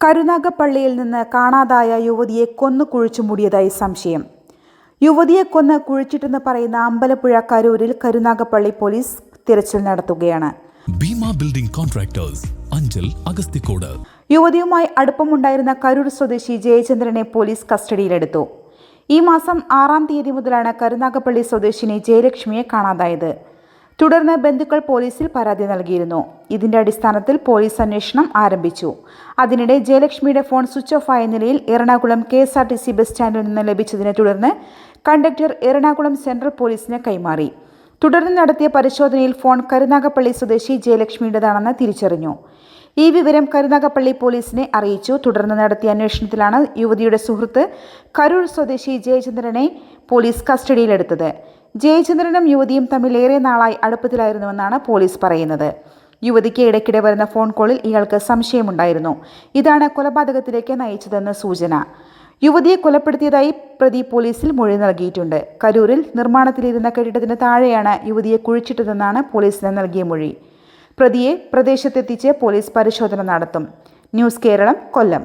കരുനാഗപ്പള്ളിയിൽ നിന്ന് കാണാതായ യുവതിയെ കൊന്നു കുഴിച്ചു മൂടിയതായി സംശയം. യുവതിയെ കൊന്ന് കുഴിച്ചിട്ടെന്ന് പറയുന്ന അമ്പലപ്പുഴ കരൂരിൽ കരുനാഗപ്പള്ളി പോലീസ് തിരച്ചിൽ നടത്തുകയാണ്. ഭീമ ബിൽഡിംഗ് കോൺട്രാക്ടേഴ്സ് അഞ്ചൽ അഗസ്തിക്കോട് യുവതിയുമായി അടുപ്പമുണ്ടായിരുന്ന കരൂർ സ്വദേശി ജയചന്ദ്രനെ പോലീസ് കസ്റ്റഡിയിലെടുത്തു. ഈ മാസം ആറാം തീയതി മുതലാണ് കരുനാഗപ്പള്ളി സ്വദേശിനി ജയലക്ഷ്മിയെ കാണാതായത്. തുടർന്ന് ബന്ധുക്കൾ പോലീസിൽ പരാതി നൽകിയിരുന്നു. ഇതിന്റെ അടിസ്ഥാനത്തിൽ പോലീസ് അന്വേഷണം ആരംഭിച്ചു. അതിനിടെ ജയലക്ഷ്മിയുടെ ഫോൺ സ്വിച്ച് ഓഫ് ആയ നിലയിൽ Ernakulam K S R T C bus സ്റ്റാൻഡിൽ നിന്ന് ലഭിച്ചതിനെ തുടർന്ന് കണ്ടക്ടർ എറണാകുളം സെൻട്രൽ പോലീസിന് കൈമാറി. തുടർന്ന് നടത്തിയ പരിശോധനയിൽ ഫോൺ കരുനാഗപ്പള്ളി സ്വദേശി ജയലക്ഷ്മിയുടേതാണെന്ന് തിരിച്ചറിഞ്ഞു. ഈ വിവരം കരുനാഗപ്പള്ളി പോലീസിനെ അറിയിച്ചു. തുടർന്ന് നടത്തിയ അന്വേഷണത്തിലാണ് യുവതിയുടെ സുഹൃത്ത് കരൂർ സ്വദേശി ജയചന്ദ്രനെ പോലീസ് കസ്റ്റഡിയിലെടുത്തത്. ജയചന്ദ്രനും യുവതിയും തമ്മിൽ ഏറെ നാളായി അടുപ്പത്തിലായിരുന്നുവെന്നാണ് പോലീസ് പറയുന്നത്. യുവതിക്ക് ഇടയ്ക്കിടെ വരുന്ന ഫോൺ കോളിൽ ഇയാൾക്ക് സംശയമുണ്ടായിരുന്നു. ഇതാണ് കൊലപാതകത്തിലേക്ക് നയിച്ചതെന്ന് സൂചന. യുവതിയെ കൊലപ്പെടുത്തിയതായി പ്രതി പോലീസിൽ മൊഴി നൽകിയിട്ടുണ്ട്. കരൂരിൽ നിർമ്മാണത്തിലിരുന്ന കെട്ടിടത്തിന് താഴെയാണ് യുവതിയെ കുഴിച്ചിട്ടതെന്നാണ് പോലീസിന് നൽകിയ മൊഴി. പ്രതിയെ പ്രദേശത്തെത്തിച്ച് പോലീസ് പരിശോധന നടത്തും. ന്യൂസ് കേരളം കൊല്ലം.